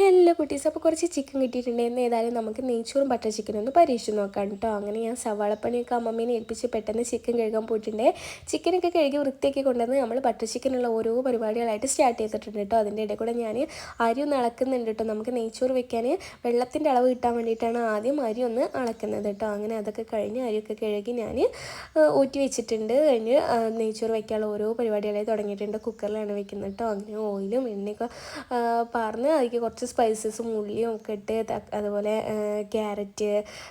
Hello കുട്ടീസ്. അപ്പോൾ കുറച്ച് chicken കിട്ടിയിട്ടുണ്ടായിരുന്നു ഏതായാലും നമുക്ക് നെയ്ച്ചോറും ബട്ടർ ചിക്കനും ഒന്ന് പരീക്ഷിച്ച് നോക്കാം കേട്ടോ. അങ്ങനെ ഞാൻ സവാളപ്പണിയൊക്കെ അമ്മമ്മേനെ ഏൽപ്പിച്ച് പെട്ടെന്ന് ചിക്കൻ കഴുകാൻ പോയിട്ടുണ്ട്. ചിക്കനൊക്കെ കഴുകി വൃത്തിയാക്കി കൊണ്ടുവന്ന് നമ്മൾ ബട്ടർ ചിക്കനുള്ള ഓരോ പരിപാടികളായിട്ട് സ്റ്റാർട്ട് ചെയ്തിട്ടുണ്ട് കേട്ടോ. അതിന്റെ ഇടയിൽ കൂടെ ഞാൻ അരി ഒന്ന് അളക്കുന്നുണ്ട് കേട്ടോ. നമുക്ക് നെയ്ച്ചോറ് വെക്കാൻ വെള്ളത്തിന്റെ അളവ് കിട്ടാൻ വേണ്ടിയിട്ടാണ് ആദ്യം അരി ഒന്ന് അളക്കുന്നത് കേട്ടോ. അങ്ങനെ അതൊക്കെ കഴിഞ്ഞ് അരിയൊക്കെ കഴുകി ഞാൻ ഊറ്റി വെച്ചിട്ടുണ്ട്. കഴിഞ്ഞ് നെയ്ച്ചോറ് വെക്കാനുള്ള ഓരോ പരിപാടികളായി തുടങ്ങിയിട്ടുണ്ട്. കുക്കറിലാണ് വെക്കുന്നത് കേട്ടോ. അങ്ങനെ ഓയിലും എണ്ണയൊക്കെ പറഞ്ഞ് അതിലേക്ക് കുറച്ച് സ്പൈസസും ഉള്ളിയും ഒക്കെ ഇട്ട് അതുപോലെ ക്യാരറ്റ്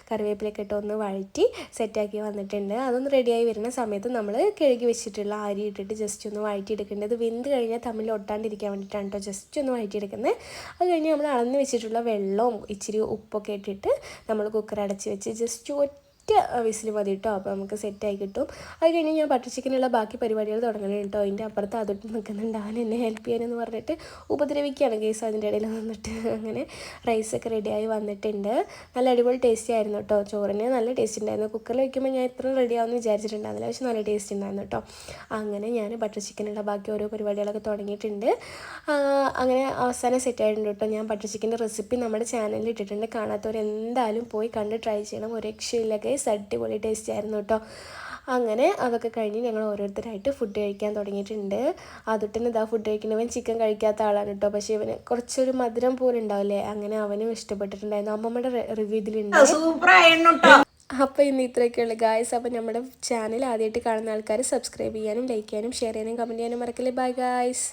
കറിവേപ്പിലൊക്കെ ഇട്ട് ഒന്ന് വഴറ്റി സെറ്റാക്കി വന്നിട്ടുണ്ട്. അതൊന്ന് റെഡിയായി വരുന്ന സമയത്ത് നമ്മൾ കഴുകി വെച്ചിട്ടുള്ള അരി ഇട്ടിട്ട് ജസ്റ്റ് ഒന്ന് വഴറ്റിയെടുക്കേണ്ടത്. വെന്ത് കഴിഞ്ഞാൽ തമ്മിൽ ഒട്ടാണ്ടിരിക്കാൻ വേണ്ടിയിട്ടാണ് കേട്ടോ ജസ്റ്റ് ഒന്ന് വഴറ്റിയെടുക്കുന്നത്. അത് കഴിഞ്ഞ് നമ്മൾ അളന്ന് വെച്ചിട്ടുള്ള വെള്ളവും ഇച്ചിരി ഉപ്പൊക്കെ ഇട്ടിട്ട് നമ്മൾ കുക്കർ അടച്ച് വെച്ച് ജസ്റ്റ് ഒറ്റ വിസിൽ മതി കേട്ടോ അപ്പോൾ നമുക്ക് സെറ്റായി കിട്ടും. അത് കഴിഞ്ഞ് ഞാൻ ബട്ടർ ചിക്കനുള്ള ബാക്കി പരിപാടികൾ തുടങ്ങണം കേട്ടോ അതിന്റെ അപ്പുറത്ത് അതൊട്ട് നിൽക്കുന്നുണ്ട്. അവൻ എന്നെ ഹെൽപ്പ് ചെയ്യാനെന്ന് പറഞ്ഞിട്ട് ഉപദ്രവിക്കുകയാണ് കേസ് അതിന്റെ ഇടയിൽ വന്നിട്ട് അങ്ങനെ റൈസൊക്കെ റെഡിയായി വന്നിട്ടുണ്ട്. നല്ല അടിപൊളി ടേസ്റ്റി ആയിരുന്നു കേട്ടോ ചോറിന് നല്ല ടേസ്റ്റ് ഉണ്ടായിരുന്നു. കുക്കറിൽ വയ്ക്കുമ്പോൾ ഞാൻ ഇത്ര റെഡി ആവുമെന്ന് വിചാരിച്ചിട്ടുണ്ടായിരുന്നില്ല. പക്ഷെ നല്ല ടേസ്റ്റ് ഉണ്ടായിരുന്നു കേട്ടോ അങ്ങനെ ഞാൻ ബട്ടർ ചിക്കനുള്ള ബാക്കി ഓരോ പരിപാടികളൊക്കെ തുടങ്ങിയിട്ടുണ്ട്. അങ്ങനെ അവസാനം സെറ്റായിട്ടുണ്ട് കേട്ടോ ഞാൻ ബട്ടർ ചിക്കന്റെ റെസിപ്പി നമ്മുടെ ചാനലിൽ ഇട്ടിട്ടുണ്ട്. കാണാത്തവർ എന്തായാലും പോയി കണ്ട് ട്രൈ ചെയ്യണം. ഒരു രക്ഷയില്ല ഗൈസ് അടിപൊളി ടേസ്റ്റ് ആയിരുന്നു കേട്ടോ അങ്ങനെ അതൊക്കെ കഴിഞ്ഞ് ഞങ്ങൾ ഓരോരുത്തരായിട്ട് ഫുഡ് കഴിക്കാൻ തുടങ്ങിയിട്ടുണ്ട്. അതുട്ടിന് ഇതാ ഫുഡ് കഴിക്കുന്നവൻ ചിക്കൻ കഴിക്കാത്ത ആളാണ് കേട്ടോ പക്ഷേ ഇവന് കുറച്ചൊരു മധുരം പോലെ ഉണ്ടാവില്ലേ? അങ്ങനെ അവനും ഇഷ്ടപ്പെട്ടിട്ടുണ്ടായിരുന്നു. അമ്മമ്മയുടെ റിവ്യൂ ഇതിലുണ്ട്. അപ്പോൾ ഇന്ന് ഇത്രയൊക്കെയുള്ള ഗായ്സ് അപ്പോൾ നമ്മുടെ ചാനൽ ആദ്യമായിട്ട് കാണുന്ന ആൾക്കാർ സബ്സ്ക്രൈബ് ചെയ്യാനും ലൈക്ക് ചെയ്യാനും ഷെയർ ചെയ്യാനും കമന്റ് ചെയ്യാനും മറക്കല്ലേ? Bye guys